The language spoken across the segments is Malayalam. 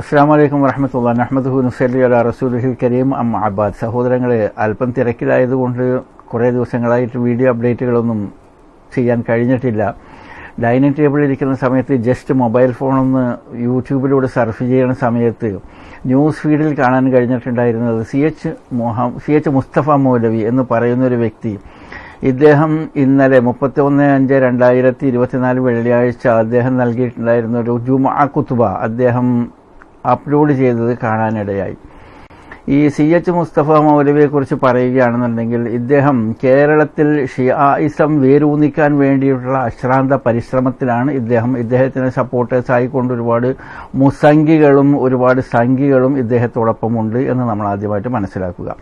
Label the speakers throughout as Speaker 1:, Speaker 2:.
Speaker 1: അസ്സാം വലൈക്കും വറഹമത്തുള്ള അഹമ്മദ് ഹുനുസലി അല റസൂലുഹി കരീം. അം അബാദ് സഹോദരങ്ങളെ അല്പം തിരക്കിലായതുകൊണ്ട് കുറേ ദിവസങ്ങളായിട്ട് വീഡിയോ അപ്ഡേറ്റുകളൊന്നും ചെയ്യാൻ കഴിഞ്ഞിട്ടില്ല. ഡൈനിങ് ടേബിളിൽ ഇരിക്കുന്ന സമയത്ത് ജസ്റ്റ് മൊബൈൽ ഫോണൊന്ന് യൂട്യൂബിലൂടെ സർഫ് ചെയ്യുന്ന സമയത്ത് ന്യൂസ് ഫീഡിൽ കാണാൻ കഴിഞ്ഞിട്ടുണ്ടായിരുന്നത് സി എച്ച് മൊഹ സി എച്ച് മുസ്തഫ മൗലവി എന്ന് പറയുന്ന ഒരു വ്യക്തി. ഇദ്ദേഹം ഇന്നലെ മുപ്പത്തി ഒന്ന് അഞ്ച് രണ്ടായിരത്തി ഇരുപത്തിനാല് വെള്ളിയാഴ്ച അദ്ദേഹം നൽകിയിട്ടുണ്ടായിരുന്ന ഒരു ജുമാ കുത്തുബ അദ്ദേഹം അപ്ലോഡ് ചെയ്തത് കാണാനിടയായി. ഈ സി എച്ച് മുസ്തഫ മൗലവിയെ കുറിച്ച് പറയുകയാണെന്നുണ്ടെങ്കിൽ ഇദ്ദേഹം കേരളത്തിൽ ഷിയായിസം വേരൂന്നിക്കാൻ വേണ്ടിയിട്ടുള്ള അശ്രാന്ത പരിശ്രമത്തിലാണ് ഇദ്ദേഹം ഇദ്ദേഹത്തിന് സപ്പോർട്ടേഴ്സ് ആയിക്കൊണ്ട് ഒരുപാട് മുസംഗികളും ഒരുപാട് സംഘികളും ഇദ്ദേഹത്തോടൊപ്പമുണ്ട് എന്ന് നമ്മൾ ആദ്യമായിട്ട് മനസ്സിലാക്കുക.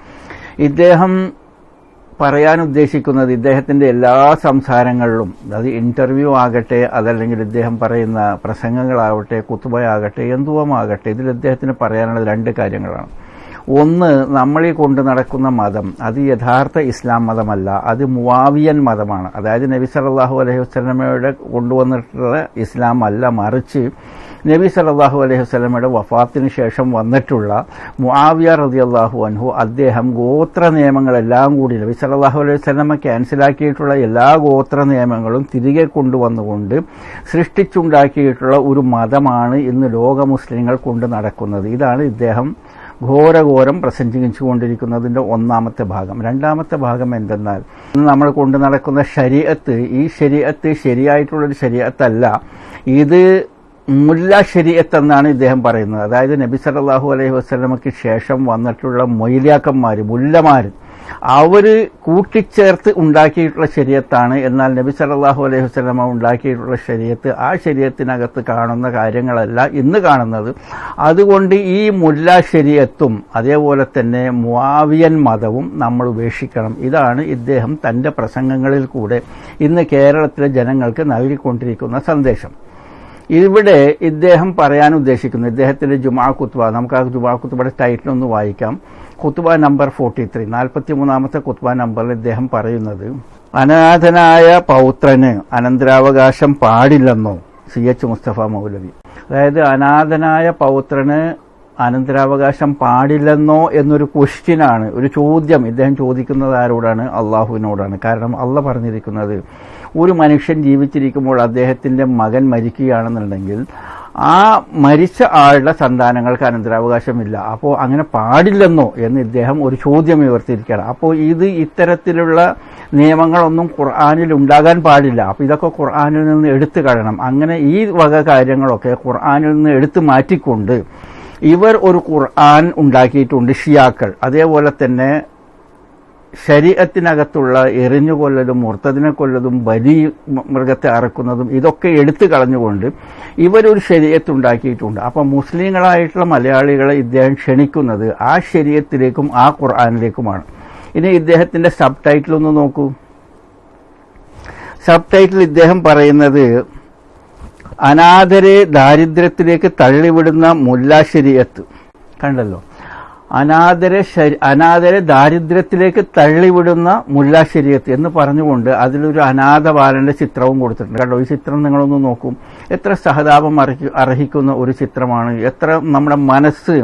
Speaker 1: ഇദ്ദേഹം പറയാൻ ഉദ്ദേശിക്കുന്നത് ഇദ്ദേഹത്തിന്റെ എല്ലാ സംസാരങ്ങളിലും അത് ഇന്റർവ്യൂ ആകട്ടെ അതല്ലെങ്കിൽ ഇദ്ദേഹം പറയുന്ന പ്രസംഗങ്ങളാവട്ടെ കുത്തുബയാകട്ടെ എന്തുവമാകട്ടെ ഇതിൽ ഇദ്ദേഹത്തിന് പറയാനുള്ള രണ്ട് കാര്യങ്ങളാണ്. ഒന്ന് നമ്മളീ കൊണ്ട് നടക്കുന്ന മതം അത് യഥാർത്ഥ ഇസ്ലാം മതമല്ല അത് മുവാവിയൻ മതമാണ്. അതായത് നബി സല്ലാഹു അലൈഹി വസ്ലമയുടെ കൊണ്ടുവന്നിട്ടുള്ള ഇസ്ലാം അല്ല മറിച്ച് നബി സല്ലാഹു അലൈഹി വസ്ലമയുടെ വഫാത്തിന് ശേഷം വന്നിട്ടുള്ള മുആവിയ റതി അള്ളാഹു അൻഹു അദ്ദേഹം ഗോത്ര നിയമങ്ങളെല്ലാം കൂടി നബി സല്ലാഹു അലൈഹി വസ്ലമ ക്യാൻസലാക്കിയിട്ടുള്ള എല്ലാ ഗോത്ര നിയമങ്ങളും തിരികെ കൊണ്ടുവന്നുകൊണ്ട് സൃഷ്ടിച്ചുണ്ടാക്കിയിട്ടുള്ള ഒരു മതമാണ് ഇന്ന് ലോക മുസ്ലിങ്ങൾ കൊണ്ട് നടക്കുന്നത്. ഇതാണ് ഇദ്ദേഹം ഘോരഘോരം പ്രസംഗിച്ചുകൊണ്ടിരിക്കുന്നതിന്റെ ഒന്നാമത്തെ ഭാഗം. രണ്ടാമത്തെ ഭാഗം എന്തെന്നാൽ നമ്മൾ കൊണ്ടു നടക്കുന്ന ശരീഅത്ത് ഈ ശരീഅത്ത് ശരിയായിട്ടുള്ളൊരു ശരീഅത്തല്ല. ഇത് മുല്ല ശരീഅത്ത് എന്നാണ് ഇദ്ദേഹം പറയുന്നത്. അതായത് നബി സല്ലാഹു അലൈഹി വസ്ലമക്ക് ശേഷം വന്നിട്ടുള്ള മൊയ്ലാക്കന്മാർ മുല്ലമാർ അവർ കൂട്ടിച്ചേർത്ത് ഉണ്ടാക്കിയിട്ടുള്ള ശരീരത്താണ് എന്നാൽ നബി സല്ലാഹു അലൈഹി വസ്ലമ ഉണ്ടാക്കിയിട്ടുള്ള ശരീരത്ത് ആ ശരീരത്തിനകത്ത് കാണുന്ന കാര്യങ്ങളല്ല ഇന്ന് കാണുന്നത്. അതുകൊണ്ട് ഈ മുല്ല ശരീരത്തും അതേപോലെ തന്നെ മുവാവിയൻ മതവും നമ്മൾ ഉപേക്ഷിക്കണം. ഇതാണ് ഇദ്ദേഹം തന്റെ പ്രസംഗങ്ങളിൽ കൂടെ ഇന്ന് കേരളത്തിലെ ജനങ്ങൾക്ക് നൽകിക്കൊണ്ടിരിക്കുന്ന സന്ദേശം. ഇവിടെ ഇദ്ദേഹം പറയാൻ ഉദ്ദേശിക്കുന്നു ഇദ്ദേഹത്തിന്റെ ജുമാ കുത്തുബ നമുക്ക് ആ ജുമാ കുത്തുബയുടെ ടൈറ്റിൽ ഒന്ന് വായിക്കാം. കുത്തുബ നമ്പർ ഫോർട്ടി ത്രീ നാൽപ്പത്തി മൂന്നാമത്തെ കുത്തുബ നമ്പറിൽ ഇദ്ദേഹം പറയുന്നത് അനാഥനായ പൗത്രന് അനന്തരാവകാശം പാടില്ലെന്നോ സി. എച്ച്. മുസ്തഫ മൗലവി. അതായത് അനാഥനായ പൗത്രന് അനന്തരാവകാശം പാടില്ലെന്നോ എന്നൊരു ക്വസ്റ്റ്യനാണ് ഒരു ചോദ്യം ഇദ്ദേഹം ചോദിക്കുന്നത് ആരോടാണ്? അള്ളാഹുവിനോടാണ്. കാരണം അള്ള പറഞ്ഞിരിക്കുന്നത് ഒരു മനുഷ്യൻ ജീവിച്ചിരിക്കുമ്പോൾ അദ്ദേഹത്തിന്റെ മകൻ മരിക്കുകയാണെന്നുണ്ടെങ്കിൽ ആ മരിച്ച ആളുടെ സന്താനങ്ങൾക്ക് അനന്തരാവകാശമില്ല. അപ്പോൾ അങ്ങനെ പാടില്ലെന്നോ എന്ന് ഇദ്ദേഹം ഒരു ചോദ്യം ഉയർത്തിയിരിക്കുകയാണ്. അപ്പോൾ ഇത് ഇത്തരത്തിലുള്ള നിയമങ്ങളൊന്നും ഖുർആാനിൽ ഉണ്ടാകാൻ പാടില്ല. അപ്പോൾ ഇതൊക്കെ ഖുർആാനിൽ നിന്ന് എടുത്തു കളയണം. അങ്ങനെ ഈ വക കാര്യങ്ങളൊക്കെ ഖുർആാനിൽ നിന്ന് എടുത്തു മാറ്റിക്കൊണ്ട് ഇവർ ഒരു ഖുർആൻ ഉണ്ടാക്കിയിട്ടുണ്ട് ഷിയാക്കൾ. അതേപോലെ തന്നെ ശരീരത്തിനകത്തുള്ള എറിഞ്ഞുകൊല്ലലും മുർത്തതിനെ കൊല്ലതും ബലി മൃഗത്തെ അറക്കുന്നതും ഇതൊക്കെ എടുത്തു കളഞ്ഞുകൊണ്ട് ഇവരൊരു ശരീരത്തുണ്ടാക്കിയിട്ടുണ്ട്. അപ്പം മുസ്ലിങ്ങളായിട്ടുള്ള മലയാളികളെ ഇദ്ദേഹം ക്ഷണിക്കുന്നത് ആ ശരീരത്തിലേക്കും ആ ഖുർആാനിലേക്കുമാണ്. ഇനി ഇദ്ദേഹത്തിന്റെ സബ് ടൈറ്റിൽ ഒന്ന് നോക്കൂ. സബ് ടൈറ്റിൽ ഇദ്ദേഹം പറയുന്നത് അനാഥരെ ദാരിദ്ര്യത്തിലേക്ക് തള്ളിവിടുന്ന മുല്ലാ ശരീരത്ത്. കണ്ടല്ലോ? അനാഥരെ അനാദര ദാരിദ്ര്യത്തിലേക്ക് തള്ളിവിടുന്ന മുല്ല ശരീരത്ത് എന്ന് പറഞ്ഞുകൊണ്ട് അതിലൊരു അനാഥ ബാലന്റെ ചിത്രവും കൊടുത്തിട്ടുണ്ട്. കേട്ടോ ഈ ചിത്രം നിങ്ങളൊന്ന് നോക്കും. എത്ര സഹതാപം അർഹിക്കുന്ന ഒരു ചിത്രമാണ്. എത്ര നമ്മുടെ മനസ്സ്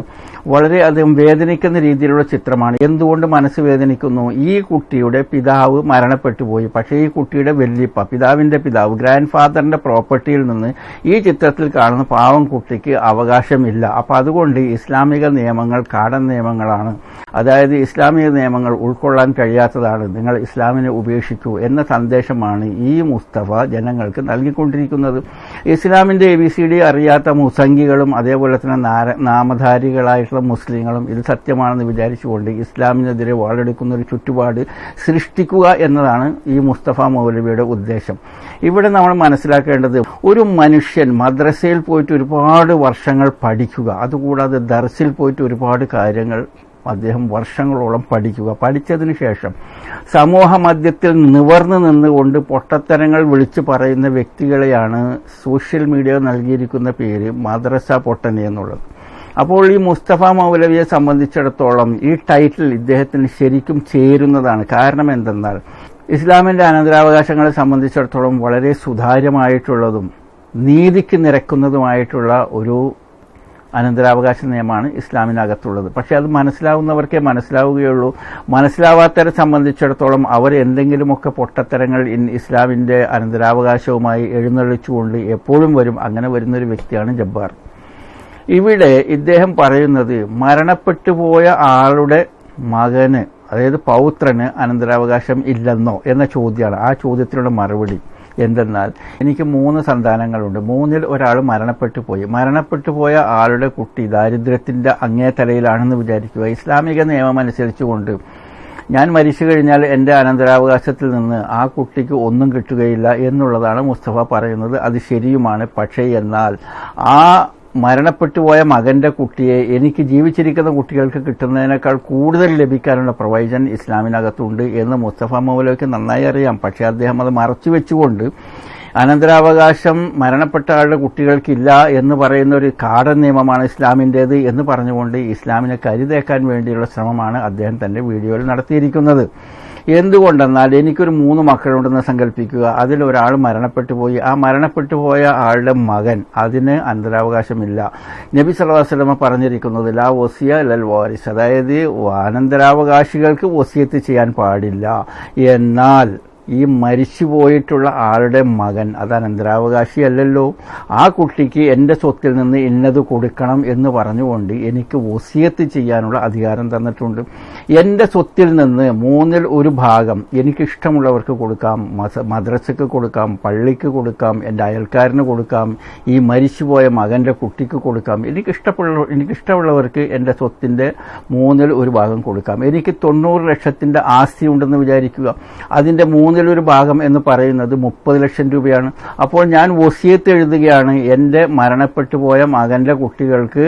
Speaker 1: വളരെയധികം വേദനിക്കുന്ന രീതിയിലുള്ള ചിത്രമാണ്. എന്തുകൊണ്ട് മനസ്സ് വേദനിക്കുന്നു? ഈ കുട്ടിയുടെ പിതാവ് മരണപ്പെട്ടു പോയി പക്ഷേ ഈ കുട്ടിയുടെ വല്യപ്പ പിതാവിന്റെ പിതാവ് ഗ്രാൻഡ് ഫാദറിന്റെ പ്രോപ്പർട്ടിയിൽ നിന്ന് ഈ ചിത്രത്തിൽ കാണുന്ന പാവം കുട്ടിക്ക് അവകാശമില്ല. അപ്പൊ അതുകൊണ്ട് ഇസ്ലാമിക നിയമങ്ങൾ കാടൻ നിയമങ്ങളാണ്. അതായത് ഇസ്ലാമിക നിയമങ്ങൾ ഉൾക്കൊള്ളാൻ കഴിയാത്തതാണ്. നിങ്ങൾ ഇസ്ലാമിനെ ഉപേക്ഷിക്കൂ എന്ന സന്ദേശമാണ് ഈ മുസ്തഫ ജനങ്ങൾക്ക് നൽകിക്കൊണ്ടിരിക്കുന്നത്. ഇസ്ലാമിന്റെ എ ബി സി ഡി അറിയാത്ത മുസംഗികളും അതേപോലെ തന്നെ നാമധാരികളായിട്ടുള്ള മുസ്ലിങ്ങളും ഇത് സത്യമാണെന്ന് വിചാരിച്ചുകൊണ്ട് ഇസ്ലാമിനെതിരെ വാളെടുക്കുന്ന ഒരു ചുറ്റുപാട് സൃഷ്ടിക്കുക എന്നതാണ് ഈ മുസ്തഫ മൗലവിയുടെ ഉദ്ദേശം. ഇവിടെ നമ്മൾ മനസ്സിലാക്കേണ്ടത് ഒരു മനുഷ്യൻ മദ്രസയിൽ പോയിട്ട് ഒരുപാട് വർഷങ്ങൾ പഠിക്കുക അതുകൂടാതെ ദർസിൽ പോയിട്ട് ഒരുപാട് കാര്യങ്ങൾ അദ്ദേഹം വർഷങ്ങളോളം പഠിക്കുക. പഠിച്ചതിന് ശേഷം സമൂഹ മധ്യത്തിൽ നിവർന്നു നിന്നുകൊണ്ട് പൊട്ടത്തരങ്ങൾ വിളിച്ചു പറയുന്ന വ്യക്തികളെയാണ് സോഷ്യൽ മീഡിയ നൽകിയിരിക്കുന്ന പേര് മദ്രസ പൊട്ടനെ എന്നുള്ളത്. അപ്പോൾ ഈ മുസ്തഫ മൗലവിയെ സംബന്ധിച്ചിടത്തോളം ഈ ടൈറ്റിൽ ഇദ്ദേഹത്തിന് ശരിക്കും ചേരുന്നതാണ്. കാരണം എന്തെന്നാൽ ഇസ്ലാമിന്റെ അനന്തരാവകാശങ്ങളെ സംബന്ധിച്ചിടത്തോളം വളരെ സുതാര്യമായിട്ടുള്ളതും നീതിക്ക് നിരക്കുന്നതുമായിട്ടുള്ള ഒരു അനന്തരാവകാശ നിയമമാണ് ഇസ്ലാമിനകത്തുള്ളത്. പക്ഷെ അത് മനസ്സിലാവുന്നവർക്കേ മനസ്സിലാവുകയുള്ളൂ. മനസ്സിലാവാത്തവരെ സംബന്ധിച്ചിടത്തോളം അവർ എന്തെങ്കിലുമൊക്കെ പൊട്ടത്തരങ്ങൾ ഇസ്ലാമിന്റെ അനന്തരാവകാശവുമായി എഴുന്നള്ളിച്ചുകൊണ്ട് എപ്പോഴും വരും. അങ്ങനെ വരുന്നൊരു വ്യക്തിയാണ് ജബ്ബാർ. ഇവിടെ ഇദ്ദേഹം പറയുന്നത് മരണപ്പെട്ടു പോയ ആളുടെ മകന് അതായത് പൗത്രന് അനന്തരാവകാശം ഇല്ലെന്നോ എന്ന ചോദ്യമാണ്. ആ ചോദ്യത്തിനുള്ള മറുപടി എന്തെന്നാൽ എനിക്ക് മൂന്ന് സന്താനങ്ങളുണ്ട്. മൂന്നിൽ ഒരാൾ മരണപ്പെട്ടു പോയി മരണപ്പെട്ടു പോയ ആളുടെ കുട്ടി ദാരിദ്ര്യത്തിന്റെ അങ്ങേ തലയിലാണെന്ന് വിചാരിക്കുക. ഇസ്ലാമിക നിയമം അനുസരിച്ചുകൊണ്ട് ഞാൻ മരിച്ചു കഴിഞ്ഞാൽ എന്റെ അനന്തരാവകാശത്തിൽ നിന്ന് ആ കുട്ടിക്ക് ഒന്നും കിട്ടുകയില്ല എന്നുള്ളതാണ് മുസ്തഫ പറയുന്നത്. അത് ശരിയുമാണ്. പക്ഷേ എന്നാൽ ആ മരണപ്പെട്ടു പോയ മകന്റെ കുട്ടിയെ എനിക്ക് ജീവിച്ചിരിക്കുന്ന കുട്ടികൾക്ക് കിട്ടുന്നതിനേക്കാൾ കൂടുതൽ ലഭിക്കാനുള്ള പ്രവചൻ ഇസ്ലാമിനകത്തുണ്ട് എന്ന് മുസ്തഫ മൗലവിക്ക് നന്നായി അറിയാം. പക്ഷേ അദ്ദേഹം അത് മറച്ചു വെച്ചുകൊണ്ട് അനന്തരാവകാശം മരണപ്പെട്ട ആളുടെ കുട്ടികൾക്കില്ല എന്ന് പറയുന്ന ഒരു കാടൻ നിയമമാണ് ഇസ്ലാമിന്റേത് എന്ന് പറഞ്ഞുകൊണ്ട് ഇസ്ലാമിനെ കരുതേക്കാൻ വേണ്ടിയുള്ള ശ്രമമാണ് അദ്ദേഹം തന്റെ വീഡിയോയിൽ നടത്തിയിരിക്കുന്നത്. എന്തുകൊണ്ടെന്നാൽ എനിക്കൊരു മൂന്ന് മക്കളുണ്ടെന്ന് സങ്കല്പിക്കുക അതിൽ ഒരാൾ മരണപ്പെട്ടു പോയി. ആ മരണപ്പെട്ടു പോയ ആളുടെ മകൻ. അതിന് അനന്തരാവകാശമില്ല നബി വസല്ലമ പറഞ്ഞിരിക്കുന്നത് ലാ വസിയ ലൽ വാരിസ്. അതായത് അനന്തരാവകാശികൾക്ക് വസിയത്ത് ചെയ്യാൻ പാടില്ല. എന്നാൽ ഈ മരിച്ചുപോയിട്ടുള്ള ആളുടെ മകൻ അത് അനന്തരാവകാശിയല്ലല്ലോ ആ കുട്ടിക്ക് എന്റെ സ്വത്തിൽ നിന്ന് ഇന്നത് കൊടുക്കണം എന്ന് പറഞ്ഞുകൊണ്ട് എനിക്ക് വസിയത്ത് ചെയ്യാനുള്ള അധികാരം തന്നിട്ടുണ്ട്. എന്റെ സ്വത്തിൽ നിന്ന് മൂന്നിൽ ഒരു ഭാഗം എനിക്കിഷ്ടമുള്ളവർക്ക് കൊടുക്കാം മദ്രസയ്ക്ക് കൊടുക്കാം പള്ളിക്ക് കൊടുക്കാം എന്റെ അയൽക്കാരന് കൊടുക്കാം ഈ മരിച്ചുപോയ മകന്റെ കുട്ടിക്ക് കൊടുക്കാം. എനിക്ക് എനിക്കിഷ്ടമുള്ളവർക്ക് എന്റെ സ്വത്തിന്റെ മൂന്നിൽ ഒരു ഭാഗം കൊടുക്കാം. എനിക്ക് തൊണ്ണൂറ് ലക്ഷത്തിന്റെ ആസ്തി ഉണ്ടെന്ന് വിചാരിക്കുക. അതിന്റെ മൂന്നിലൊരു ഭാഗം എന്ന് പറയുന്നത് മുപ്പത് ലക്ഷം രൂപയാണ്. അപ്പോൾ ഞാൻ വസിയത്ത് എഴുതുകയാണ് എന്റെ മരണപ്പെട്ടു പോയ മകന്റെ കുട്ടികൾക്ക്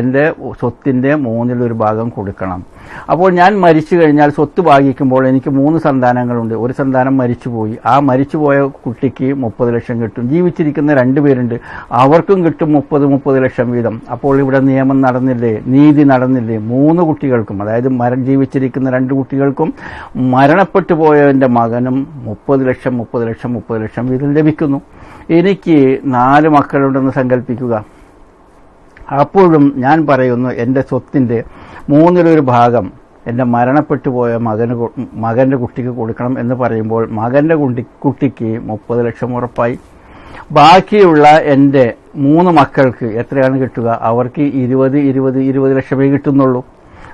Speaker 1: എന്റെ സ്വത്തിന്റെ മൂന്നിലൊരു ഭാഗം കൊടുക്കണം. അപ്പോൾ ഞാൻ മരിച്ചു കഴിഞ്ഞാൽ സ്വത്ത് ഭാഗിക്കുമ്പോൾ എനിക്ക് മൂന്ന് സന്താനങ്ങളുണ്ട്. ഒരു സന്താനം മരിച്ചുപോയി. ആ മരിച്ചുപോയ കുട്ടിക്ക് മുപ്പത് ലക്ഷം കിട്ടും. ജീവിച്ചിരിക്കുന്ന രണ്ടുപേരുണ്ട് അവർക്കും കിട്ടും മുപ്പത് മുപ്പത് ലക്ഷം വീതം. അപ്പോൾ ഇവിടെ നിയമം നടന്നില്ലേ? നീതി നടന്നില്ലേ? മൂന്ന് കുട്ടികൾക്കും അതായത് മര ജീവിച്ചിരിക്കുന്ന രണ്ട് കുട്ടികൾക്കും മരണപ്പെട്ടു പോയവന്റെ മകനും മുപ്പത് ലക്ഷം മുപ്പത് ലക്ഷം മുപ്പത് ലക്ഷം വീതം ലഭിക്കുന്നു. എനിക്ക് നാല് മക്കളുണ്ടെന്ന് സങ്കല്പിക്കുക അപ്പോഴും ഞാൻ പറയുന്നു എന്റെ സ്വത്തിന്റെ മൂന്നിലൊരു ഭാഗം എന്റെ മരണപ്പെട്ടു പോയ മകന് മകന്റെ കുട്ടിക്ക് കൊടുക്കണം എന്ന് പറയുമ്പോൾ മകന്റെ കുട്ടി കുട്ടിക്ക് മുപ്പത് ലക്ഷം ഉറപ്പായി. ബാക്കിയുള്ള എന്റെ മൂന്ന് മക്കൾക്ക് എത്രയാണ് കിട്ടുക? അവർക്ക് ഇരുപത് ഇരുപത് ഇരുപത് ലക്ഷമേ കിട്ടുന്നുള്ളൂ.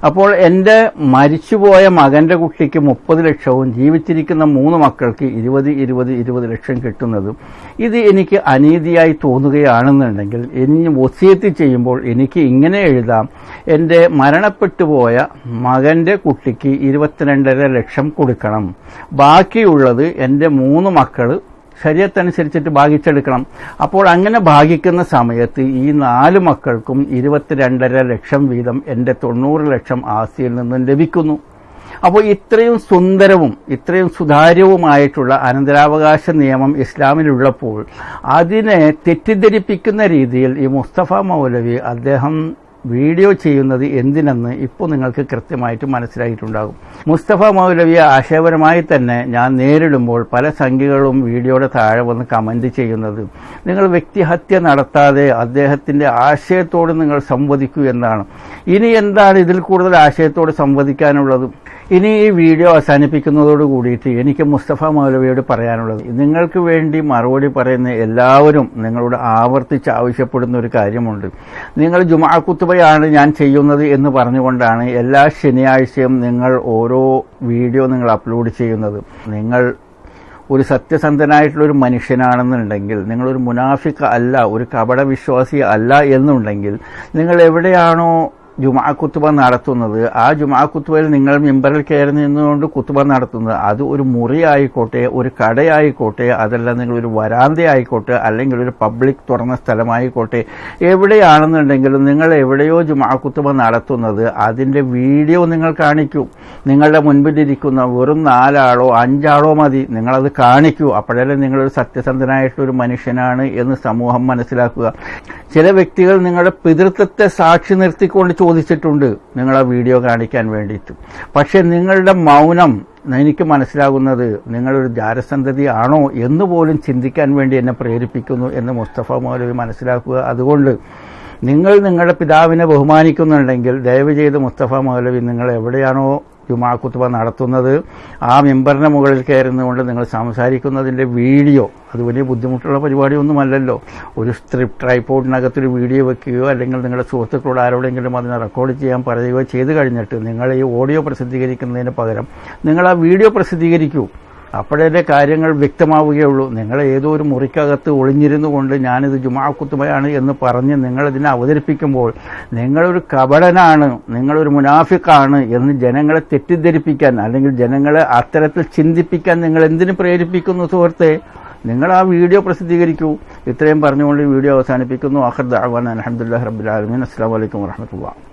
Speaker 1: അപ്പോൾ എന്റെ മരിച്ചുപോയ മകന്റെ കുട്ടിക്ക് മുപ്പത് ലക്ഷവും ജീവിച്ചിരിക്കുന്ന മൂന്ന് മക്കൾക്ക് ഇരുപത് ഇരുപത് ഇരുപത് ലക്ഷം കിട്ടുന്നതും ഇത് എനിക്ക് അനീതിയായി തോന്നുകയാണെന്നുണ്ടെങ്കിൽ ഇനി വസിയത്ത് ചെയ്യുമ്പോൾ എനിക്ക് ഇങ്ങനെ എഴുതാം. എന്റെ മരണപ്പെട്ടുപോയ മകന്റെ കുട്ടിക്ക് ഇരുപത്തിരണ്ടര ലക്ഷം കൊടുക്കണം. ബാക്കിയുള്ളത് എന്റെ മൂന്ന് മക്കൾ ശരീരത്തനുസരിച്ചിട്ട് ഭാഗിച്ചെടുക്കണം. അപ്പോൾ അങ്ങനെ ഭാഗിക്കുന്ന സമയത്ത് ഈ നാല് മക്കൾക്കും ഇരുപത്തിരണ്ടര ലക്ഷം വീതം എന്റെ തൊണ്ണൂറ് ലക്ഷം ആസ്തിയിൽ നിന്നും ലഭിക്കുന്നു. അപ്പോൾ ഇത്രയും സുന്ദരവും ഇത്രയും സുതാര്യവുമായിട്ടുള്ള അനന്തരാവകാശ നിയമം ഇസ്ലാമിലുള്ളപ്പോൾ അതിനെ തെറ്റിദ്ധരിപ്പിക്കുന്ന രീതിയിൽ ഈ മുസ്തഫ മൗലവി അദ്ദേഹം വീഡിയോ ചെയ്യുന്നത് എന്തിനെന്ന് ഇപ്പോൾ നിങ്ങൾക്ക് കൃത്യമായിട്ട് മനസ്സിലായിട്ടുണ്ടാകും. മുസ്തഫ മൗലവിയെ ആശയപരമായി തന്നെ ഞാൻ നേരിടുമ്പോൾ പല സംഖ്യകളും വീഡിയോയുടെ താഴെ വന്ന് കമന്റ് ചെയ്യുന്നത്. നിങ്ങൾ വ്യക്തിഹത്യ നടത്താതെ അദ്ദേഹത്തിന്റെ ആശയത്തോട് നിങ്ങൾ സംവദിക്കൂ എന്നാണ്. ഇനി എന്താണ് ഇതിൽ കൂടുതൽ ആശയത്തോട് സംവദിക്കാനുള്ളത്? ഇനി ഈ വീഡിയോ അവസാനിപ്പിക്കുന്നതോട് കൂടിയിട്ട് എനിക്ക് മുസ്തഫ മൗലവിയോട് പറയാനുള്ളത്. നിങ്ങൾക്ക് വേണ്ടി മറുപടി പറയുന്ന എല്ലാവരും നിങ്ങളോട് ആവർത്തിച്ച് ആവശ്യപ്പെടുന്ന ഒരു കാര്യമുണ്ട്. നിങ്ങൾ ജുമാ കുത്തുബയാണ് ഞാൻ ചെയ്യുന്നത് എന്ന് പറഞ്ഞുകൊണ്ടാണ് എല്ലാ ശനിയാഴ്ചയും നിങ്ങൾ ഓരോ വീഡിയോ നിങ്ങൾ അപ്ലോഡ് ചെയ്യുന്നത്. നിങ്ങൾ ഒരു സത്യസന്ധനായിട്ടുള്ള ഒരു മനുഷ്യനാണെന്നുണ്ടെങ്കിൽ നിങ്ങളൊരു മുനാഫിക്ക അല്ല ഒരു കപട വിശ്വാസി അല്ല എന്നുണ്ടെങ്കിൽ നിങ്ങൾ എവിടെയാണോ ജുമാ കുത്തുബ നടത്തുന്നത് ആ ജുമാ കുത്തുബയിൽ നിങ്ങൾ മെമ്പറിൽ കയറി നിന്നുകൊണ്ട് കുത്തുബ നടത്തുന്നത് അത് ഒരു മുറി ആയിക്കോട്ടെ ഒരു കടയായിക്കോട്ടെ അതല്ല നിങ്ങൾ ഒരു വരാന്ത ആയിക്കോട്ടെ അല്ലെങ്കിൽ ഒരു പബ്ലിക് തുറന്ന സ്ഥലമായിക്കോട്ടെ എവിടെയാണെന്നുണ്ടെങ്കിലും നിങ്ങൾ എവിടെയോ ജുമാ കുത്തുബ നടത്തുന്നത് അതിന്റെ വീഡിയോ നിങ്ങൾ കാണിക്കൂ. നിങ്ങളുടെ മുൻപിലിരിക്കുന്ന വെറും നാലാളോ അഞ്ചാളോ മതി നിങ്ങളത് കാണിക്കൂ. അപ്പോഴല്ലേ നിങ്ങളൊരു സത്യസന്ധനായിട്ടുള്ള ഒരു മനുഷ്യനാണ് എന്ന് സമൂഹം മനസ്സിലാക്കുക. ചില വ്യക്തികൾ നിങ്ങളുടെ പിതൃത്വത്തെ സാക്ഷി നിർത്തിക്കൊണ്ട് ചോദിച്ചിട്ടുണ്ട്. നിങ്ങൾ ആ വീഡിയോ കാണിക്കാൻ വേണ്ടിയിട്ട്. പക്ഷേ നിങ്ങളുടെ മൗനം എനിക്ക് മനസ്സിലാകുന്നത് നിങ്ങളൊരു ജാരസന്ധതി ആണോ എന്ന് പോലും ചിന്തിക്കാൻ വേണ്ടി എന്നെ പ്രേരിപ്പിക്കുന്നു എന്ന് മുസ്തഫ മൗലവി മനസ്സിലാക്കുക. അതുകൊണ്ട് നിങ്ങൾ നിങ്ങളുടെ പിതാവിനെ ബഹുമാനിക്കുന്നുണ്ടെങ്കിൽ ദയവ് ചെയ്ത് മുസ്തഫ മൗലവി നിങ്ങൾ എവിടെയാണോ ജുമാ കുത്തുബ നടത്തുന്നത് ആ മെമ്പറിന്റെ മുകളിൽ കയറുന്നതുകൊണ്ട് നിങ്ങൾ സംസാരിക്കുന്നതിന്റെ വീഡിയോ അത് വലിയ ബുദ്ധിമുട്ടുള്ള പരിപാടിയൊന്നുമല്ലല്ലോ. ഒരു സ്ട്രിപ്പ് ട്രൈപ്പോർഡിനകത്തൊരു വീഡിയോ വെക്കുകയോ അല്ലെങ്കിൽ നിങ്ങളുടെ സുഹൃത്തുക്കളോട് ആരോടെങ്കിലും അതിനെ റെക്കോർഡ് ചെയ്യാൻ പറയുകയോ ചെയ്തു കഴിഞ്ഞിട്ട് നിങ്ങൾ ഈ ഓഡിയോ പ്രസിദ്ധീകരിക്കുന്നതിന് പകരം നിങ്ങൾ ആ വീഡിയോ പ്രസിദ്ധീകരിക്കൂ. അപ്പോഴേ കാര്യങ്ങൾ വ്യക്തമാവുകയുള്ളൂ. നിങ്ങൾ ഏതോ ഒരു മുറിക്കകത്ത് ഒളിഞ്ഞിരുന്നു കൊണ്ട് ഞാനിത് ജുമാക്കുത്തുമയാണ് എന്ന് പറഞ്ഞ് നിങ്ങളിതിനെ അവതരിപ്പിക്കുമ്പോൾ നിങ്ങളൊരു കപടനാണ് നിങ്ങളൊരു മുനാഫിക്കാണ് എന്ന് ജനങ്ങളെ തെറ്റിദ്ധരിപ്പിക്കാൻ അല്ലെങ്കിൽ ജനങ്ങളെ അത്തരത്തിൽ ചിന്തിപ്പിക്കാൻ നിങ്ങൾ എന്തിനു പ്രേരിപ്പിക്കുന്നു സുഹൃത്തെ? നിങ്ങൾ ആ വീഡിയോ പ്രസിദ്ധീകരിക്കൂ. ഇത്രയും പറഞ്ഞുകൊണ്ട് വീഡിയോ അവസാനിപ്പിക്കുന്നു. അഹർദ് അഹ്വാൻ അലഹമുല്ലാ റബ്ബിൽ അസ്സാം അസ്സലാമു അലൈക്കും വറഹ്മത്തുള്ളാഹി